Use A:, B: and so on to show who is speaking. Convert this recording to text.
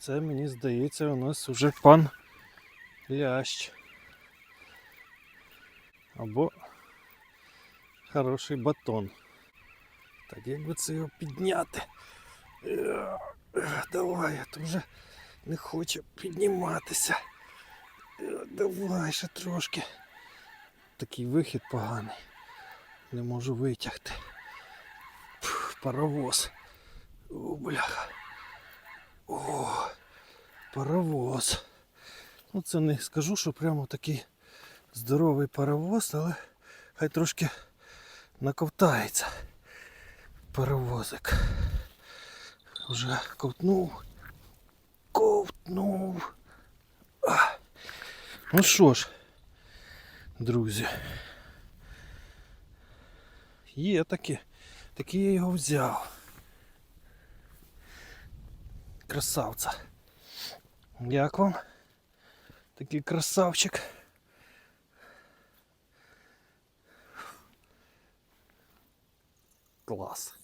A: це мені здається у нас уже пан лящ. Або хороший батон. Так, як би це його підняти? Е, Давай, а то вже не хоче підніматися. Е, Давай ще трошки. Такий вихід поганий. Не можу витягти. Паровоз. О, бляха. Паровоз. Ну це не скажу, що прямо такий здоровий паровоз, але хай трошки наковтається паровозик. Вже ковтнув. Ковтнув. А. Ну що ж, друзі. Є таке. Таки я його взяв. Красавця. Як вам? Такий красавчик. Клас.